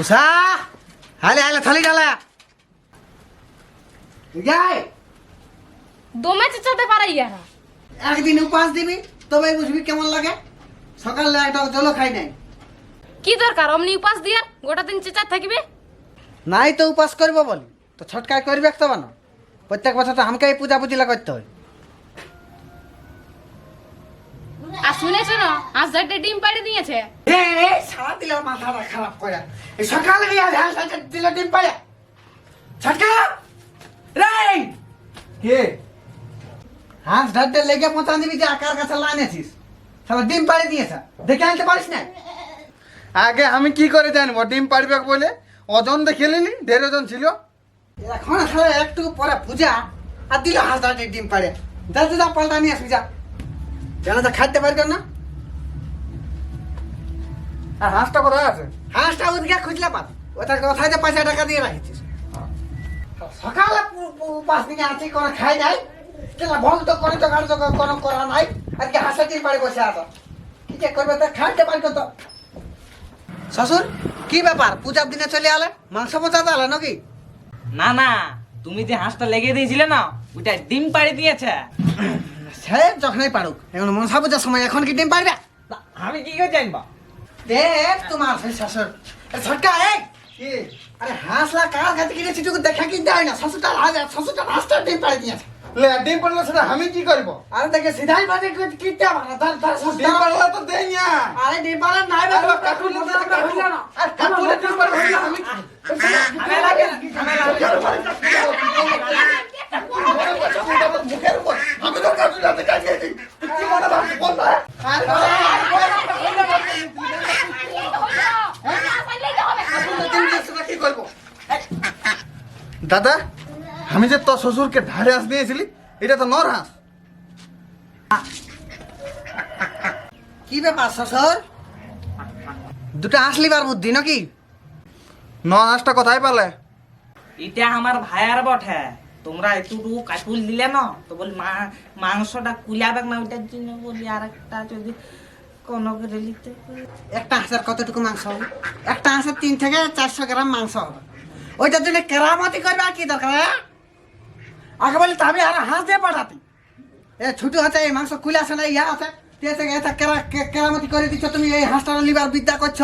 উষা হালে হালে থালি ডালা যাই দমে চেঁচাতে পারে ইয়ারা। একদিন উপাস দিবি তবে বুঝবি কেমন লাগে। সকালে একটা জল খাই নাই। কি দরকার অমনি উপাস দিয়ার গোটা দিন চেঁচা থাকবে? নাই তো উপাস করব বলি তো ছটকায় করবে তো বানো। প্রত্যেক বছর তো আমাকে এই পূজা পুজিলা করতে হয়। আর শুনেছো না? আজ চারটে ডিম পাড়ি দিয়েছে। সারা দিল মাথাটা খারাপ করে। এই সকালে গিয়ে ঝাল সাথে দিল ডিম পাড়ে। ছটকা! রে কে? হাঁস ঢাড্ডে লেগে পৌঁছা দিবি যে আকার কাছে লাইন আছিস সারা ডিম পাড়ে দিয়েছে। দেখে আনতে পারিস না? আগে আমি কি করে জানব? ডিম পাড়বে বলে? ওজন দেখে নিলি দেড় ওজন ছিল। এখন সারা একটু পরে পূজা আর দিল হাঁস ঢাড্ডে ডিম পাড়ে। যা যা, যা পাল্টা নিয়ে আসবি যা। জানা যা খাইতে পারবে না? আর হাঁসটা কোথায় আছে? হাঁসটা ওদিকে খুঁজলে পাবি। ওটা কোথায় যে পয়সা টাকা দিয়ে রাখিছিস। সকালে পু- পু- পাঁচ দিনে আছে কোনো খাই নাই। কেলা ভং তো করে তো গাড়ি কোনো করা নাই। আজকে হাঁসের ডিম বাড়ি বসে আছো? কি যে করবে তো খাইতে পারবে তো। শ্বশুর কি ব্যাপার? পূজার দিনে চলে আলে মাংস পচাতে আলে নাকি? না না। তুমি যে হাঁসটা লেগে দিয়েছিলে না ওটা ডিম পাড়ি দিয়েছে। সে যখনই পারুক এখন মনসা পূজার সময় এখন কি ডিম পারবে আমি কি করে জানব দেখ তোমার সেই শ্বশুর ছটকা এই আরে হাঁসলা কার কাছে কিনেছি তুই দেখা কিনতে হয় না শ্বশুরটা হাজার শ্বশুরটা হাঁসটা ডিম পাড়ি দিয়েছে লে, ডিম পাড়লে সেটা আমি কি করব আরে দেখে সিধাই বাজে কিনতে হবে না তার তার ডিম পাড়লে তো দেই না আরে ডিম পাড়া নাই বাবা, কাকুর লোক আছে, কাকুর। আর কাকুরে ডিম পাড়লে হইলে আমি? মুখের উপর। আমি তো কাকুর হাতে দাদা আমি যে তোর শ্বশুরকে ধারে হাঁস দিয়েছিলি এটা তো নর হাঁস কি ব্যাপার শ্বশুর? দুটো আসলিবার বুদ্ধি নাকি? নর হাঁসটা কোথায় পালে। এটা আমার ভাইয়ার বটে। তোমরা এতটুকু কাকুল দিলে না তো বলি মা- মাংসটা কুলাবে না ওইটার জন্য বলি আর একটা যদি কোনো করে। নিতে একটা হাঁসের কতটুকু মাংস হবে? একটা হাঁসের তিন থেকে চারশো গ্রাম মাংস হবে। ওইটার জন্য কেরামতি করবে আর কি দরকার হ্যাঁ? আগে বলি তবে আর হাঁস দিয়ে পাঠাতি। এ ছুটু আছে এই মাংস কুলে আসে না ইয়া আছে? কেরামতি করে দিচ্ছ তুমি এই হাঁসটা লিবার বিদ্যা করছ।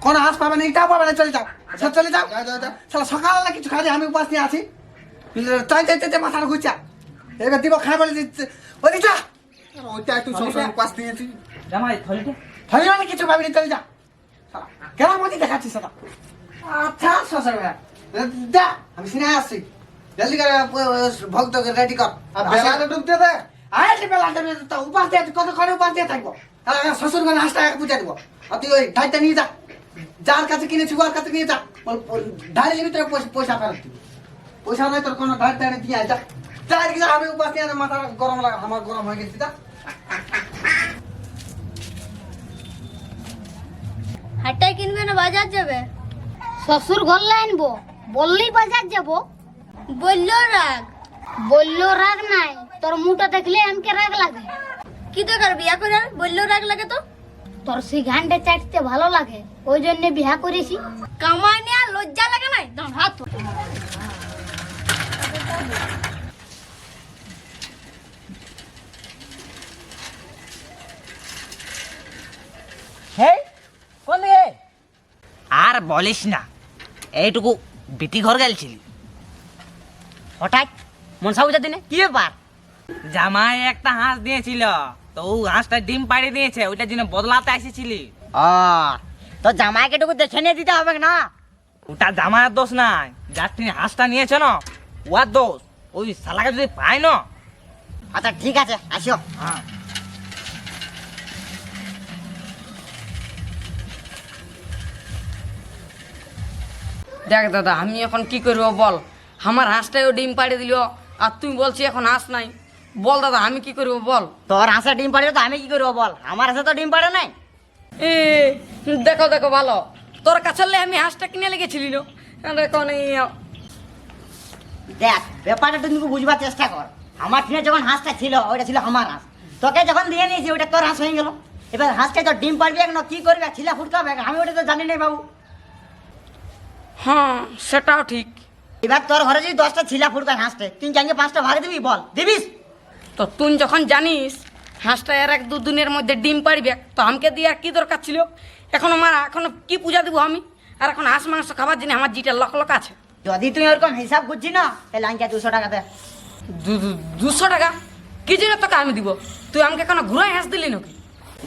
কোনো হাঁস পাবে না এটাও পাবে না চলে যাও। সব চলে যাও। যা, যা, যা। সকালে কিছু খাই আমি উপাস নিয়ে আছি মাথার ঘুরছা এবার দিব খাই বলে ওই যা ওইটা একটু শ্বশুর পাশ দিয়েছি। জামাই থলিটা? মানে কিছু ভাবিনি চলে যা শালা, কেরামতি দেখাচ্ছিস সেটা আচ্ছা শ্বশুর ভাই। যা আমি সিনে আসছি। জলদি করে ভক্ত রেডি কর। আর বেলাটা ডুবতে দে। আয় যে বেলা দেবে তো উপাস দিয়ে কত করে উপাস দিয়ে থাকব? তাহলে শ্বশুর ঘরে হাঁস টাকা বুঝে দেবো। আর তুই ওই ঢাইটা নিয়ে যা। যার কাছে কিনেছি ওর কাছে নিয়ে যা। ঢাইলে ভিতরে পয়সা ফেরত দিবি। পয়সা নয় তোর কোনো ঢাই টাড়ি দিয়ে যা। এদিকে যা, আমি উপাস দিয়ে মাথা গরম লাগা আমার গরম হয়ে গেছি হাটটায় কিনবে না বাজার যাবে? শ্বশুর আনব। বললেই বাজার যাব? বলল রাগ। বলল রাগ নাই তোর মুটা দেখলে আমাকে রাগ লাগে। কি দরকার বিয়া করে? বলল রাগ লাগে তো? তোর সেই ঘানটা চাটতে ভালো লাগে ওই জন্য বিয়া করেছি। কামাই নিয়ে আর লজ্জা লাগে নাই দাঁড় হাত হে কোন দিকে আর বলিস না। এইটুকু বিটি ঘর গেলছিলি। হঠাৎ মনসা পূজার দিনে কি ব্যাপার? জামাই একটা হাঁস দিয়েছিল তো ও হাঁসটা ডিম পাড়ি দিয়েছে ওইটার জন্য বদলাতে এসেছিলি ও তো জামাইকে টুকু দেখে নিয়ে দিতে হবে না? ওটা জামাইয়ের দোষ নাই যার তুমি হাঁসটা নিয়েছো না ওর দোষ। ওই শালাকে যদি পায় না? আচ্ছা ঠিক আছে আসো হ্যাঁ। দেখ দাদা আমি এখন কি করব বল? আমার হাঁসটাও ডিম পাড়ে দিল আর তুই বলছি এখন হাঁস নাই। বল দাদা আমি কি করব বল? তোর হাঁসে ডিম পাড়ে তো আমি কি করব বল? আমার হাঁসে তো ডিম পাড়ে নাই। এ দেখো দেখো ভালো। তোর কাছে আমি হাঁসটা কিনে লেগেছিলি না দেখো ব্যাপারটা তুই বুঝবার চেষ্টা কর। আমার ঠিনে যখন হাঁসটা ছিল ওইটা ছিল আমার হাঁস। তোকে যখন দিয়ে নিয়েছি ওটা তোর হাঁস হয়ে গেল। এবার হাঁসকে তো ডিম পাড়বি না কি করবে? ছিলা ফুটকাবে আমি ওটা তো জানি না বাবু। হ্যাঁ সেটাও ঠিক। এবার তোর ঘরে যদি দশটা ছিলা ফুটকায় হাঁসতে তুই ক্যাঙ্গে পাঁচটা ভাগে দিবি বল দিবিস? তো তুই যখন জানিস হাঁসটা এর এক দু দিনের মধ্যে ডিম পাড়বে তো আমাকে দিয়ে আর কি দরকার ছিল? এখন আমার এখন কি পূজা দিব আমি? আর এখন হাঁস মাংস খাবার জন্য আমার জিটা লক লক আছে। যদি তুই ওরকম হিসাব করছি না তাহলে আঙ্কে দুশো টাকা দে। দুশো টাকা? কি জন্য তোকে আমি দিব? তুই আমাকে কেন ঘুরাই হাঁস দিলি নাকি?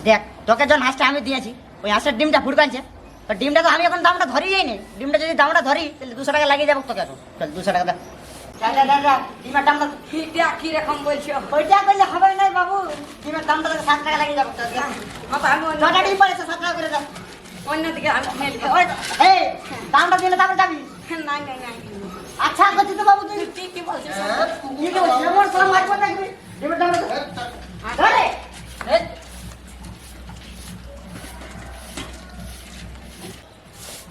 দেখ তোকে যখন হাঁসটা আমি দিয়েছি ওই হাঁসের ডিমটা ফুটকানছে তো ডিমটা তো আমি এখন দামটা ধরি যাইনি ডিমটা যদি দামটা ধরি তাহলে দুশো টাকা লাগিয়ে যাব তোকে এখন। চল দুশো টাকা দে। যা, যা, যা, যা, ডিমের দামটা বলছো? ওইটা করলে হবে নাই বাবু। ডিমের দামটা তোকে সাত টাকা লাগিয়ে যাব ডিম পড়েছে সাত টাকা করে দাও। অন্যদিকে কিনে এই দামটা দিলে তারপরে যাবি? নাই আচ্ছা তো বাবু তুই তুই কি বলছিস কি বলছিস এমন সব মারবো দেখবি ডিমের দামটা দে। ধরে এই,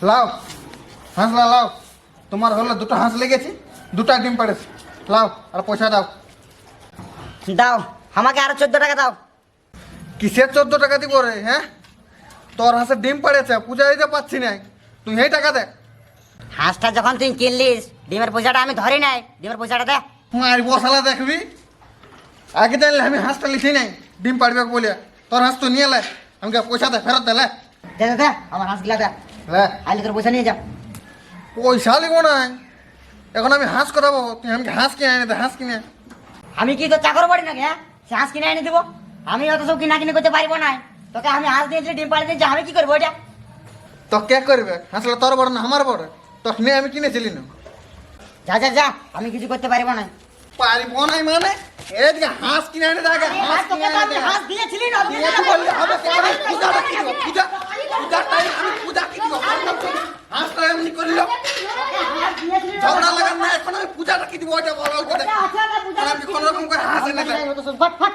লাও হাঁসলা লাও। তোমার হলো দুটো হাঁস লেগেছে দুটা ডিম পাড়েছে। লাও আর পয়সা দাও। দাও আমাকে আরও চোদ্দ টাকা দাও। কিসের চোদ্দ টাকা দিব রে হ্যাঁ? তোর হাঁসে ডিম পাড়েছে পূজা দিতে পারছি না তুই এই টাকা দে। হাঁসটা যখন তুই কিনলিস ডিমের পয়সাটা আমি ধরি নাই। ডিমের পয়সাটা দে। মার বসালা দেখবি। আগে জানলে আমি হাঁসটা লিখি নাই ডিম পাড়বে বলে। তোর হাঁস তো নিয়ে লে আমাকে পয়সা দে ফেরত দে দে দে আমার হাঁস গিলা দে। লে আইলে তোর পয়সা নিয়ে যা পয়সা লিখব না এখন আমি হাঁস করাবো তুই আমাকে হাঁস কিনে দে হাঁস কিনে আমি কি তো চাকর বাড়ি নাকি হ্যাঁ সে হাঁস কিনে এনে দেবো আমি অত সব কিনা কিনে করতে পারব না তোকে আমি হাঁস দিয়েছি ডিম পাড়ি দিয়েছি আমি কি করব ওইটা তো কে করবে হাঁসলে তোর বড় না আমার বড় তখন আমি কিনেছিলি না যা যা যা আমি কিছু করতে পারব না পারিব নাই মানে এদিকে হাঁস কিনে এনে দে আগে হাঁস কিনে এনে হাঁস দিয়েছিলি না বললে হবে কেমন পূজাটা কি দিব পূজা পূজার টাইম আমি পূজা কি দিব ভাবলাম তো হাঁসটা এমনি করিল? ঝগড়া লাগান না এখন আমি পূজাটা কি দিব? ওইটা বলো ওইটা আমি কোনো রকম করে হাঁস ফট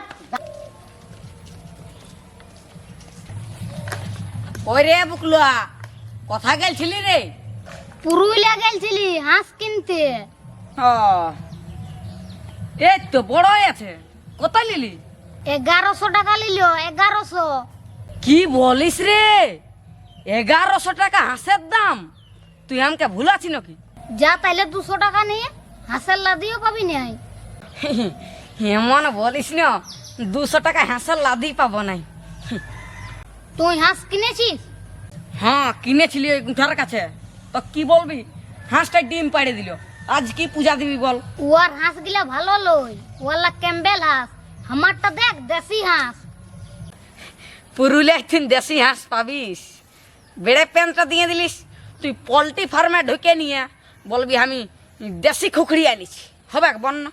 ওই রে বুকলুয়া কথা গেলছিলি রে? পুরুলিয়া গেলছিলি হাঁস কিনতে। ও এই তো বড় আছে কত নিলি? এগারোশো টাকা নিল এগারোশো। কি বলিস রে? এগারোশো টাকা হাঁসের দাম। তুই আমাকে ভুলাছি নাকি? যা তাইলে দুশো টাকা নিয়ে হাঁসের লাদিও পাবি নাই এমন বলিস না দুশো টাকা হাঁসের লাদি পাবো নাই। তুই হাঁস কিনেছিস? হ্যাঁ কিনেছিলি ওই গুঠার কাছে। তো কি বলবি হাঁসটাই ডিম পাড়ে দিল। আজ কি পূজা দিবি বল। ওয়ার হাঁস গিলা ভালো লই ওয়ালা ক্যাম্বেল হাঁস আমারটা দেখ দেশি হাঁস। পুরুলিয়া একদিন দেশি হাঁস পাবিস। বেড়ে প্যান্টটা দিয়ে দিলিস তুই পোলট্রি ফার্মে ঢুকে নিয়ে বলবি আমি দেশি খুখড়ি আনিছি। হবে বন্য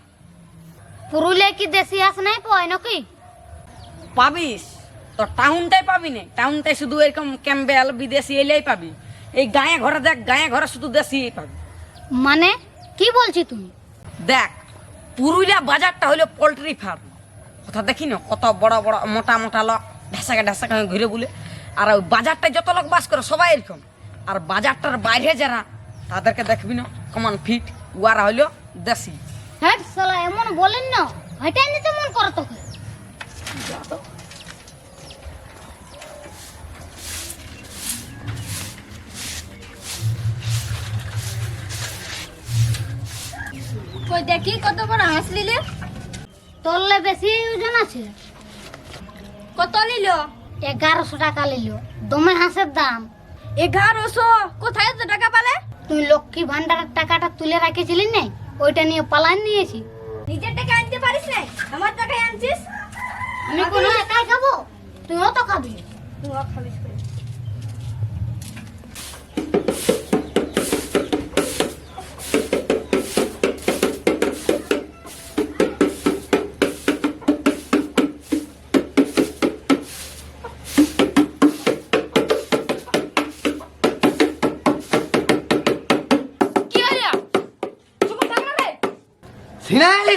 পুরুলিয়া কি দেশি হাঁস নাই পায় নাকি? পাবিস? তো টাউনটাই পাবি না। টাউনটাই শুধু এরকম ক্যাম্বেল বিদেশি এলেই পাবি। এই গায়ে ঘরে দেখ গায়ে ঘরে শুধু দেশি পাবি। মানে কি বলছি তুমি? দেখ পুরুলিয়া বাজারটা হলো পোলট্রি ফার্ম। কথা দেখি না কত বড় বড় মোটা মোটা লোক ঢাসাকে ঢাসাকে ঘুরে বলে। আর ওই বাজারটায় যত লোক বাস করে, সবাই এরকম। আর বাজারটার বাইরে যারা, তাদেরকে দেখবি না কমন ফিট ওয়ারা হইল দেশি। হ্যাঁ সালা এমন বলেন না হইটাই নিতে মন করে তোকে। কই দেখি কত বড় হাঁস নিলে? তোরলে বেশি ওজন আছে। কত নিল? এগারোশো টাকা নিল দমে হাঁসের দাম। এগারোশো? কোথায় তো টাকা পালে? তুই লক্ষ্মী ভান্ডারের টাকাটা তুলে রাখেছিলি না ওইটা নিয়ে পালান নিয়েছি। নিজের টাকা আনতে পারিস না? আমার টাকায় আনছিস? আমি কোনো একাই খাব? তুইও তো খাবি। তুইও খাবিস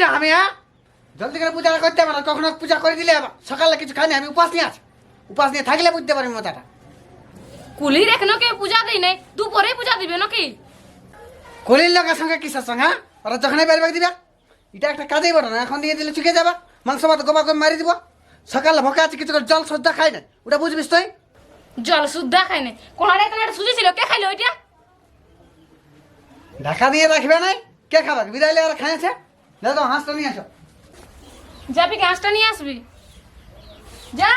না আমি হ্যাঁ? জলদি করে পূজা করতে পারো কখনো পূজা করে দিলে আবার সকালে কিছু খাইনি আমি উপাস নিয়ে আছি। উপাস নিয়ে থাকলে বুঝতে পারবি মজাটা কুলির এখনও কে পূজা দেই নাই দুপুরে পূজা দিবে নাকি? কলির লোকের সঙ্গে কিসের সঙ্গে হ্যাঁ? ওরা যখনই বেরবে দিবে এটা একটা কাজেই বটে না এখন দিয়ে দিলে চুকে যাবা মাংস ভাত গোবা করে মারি দিব। সকালে ভোকা আছে কিছু করে জল সজ্জা খাই না ওটা বুঝবিস তুই? জল শুদ্ধা খাই নাই। কোনারে কোনারে সুজি ছিল কে খাইলো ওইটা? ঢাকা দিয়ে রাখবে নাই কে খাবে? বিড়াইলে আর খাইছে। দাদা হাঁসটা নিয়ে আসো। যাবি ঘাসটা নিয়ে আসবি? যা!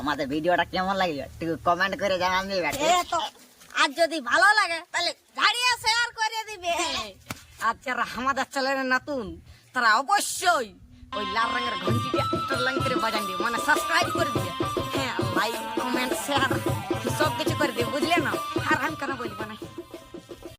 আমাদের ভিডিওটা কেমন লাগল? একটু কমেন্ট করে জানান দিবে আর যদি ভালো লাগে তাহলে ঝাড়িয়ে শেয়ার করে দিবে। আর যারা আমাদের চ্যানেলের নতুন তারা অবশ্যই ওই লাল রঙের ঘন্টিটা একটা লাইন করে বাজান দিবে মানে সাবস্ক্রাইব করে দিবে। लाइक कमेंट शेयर सब कुछ कर दे बुझलिए ना? हर करना बोलबो नहीं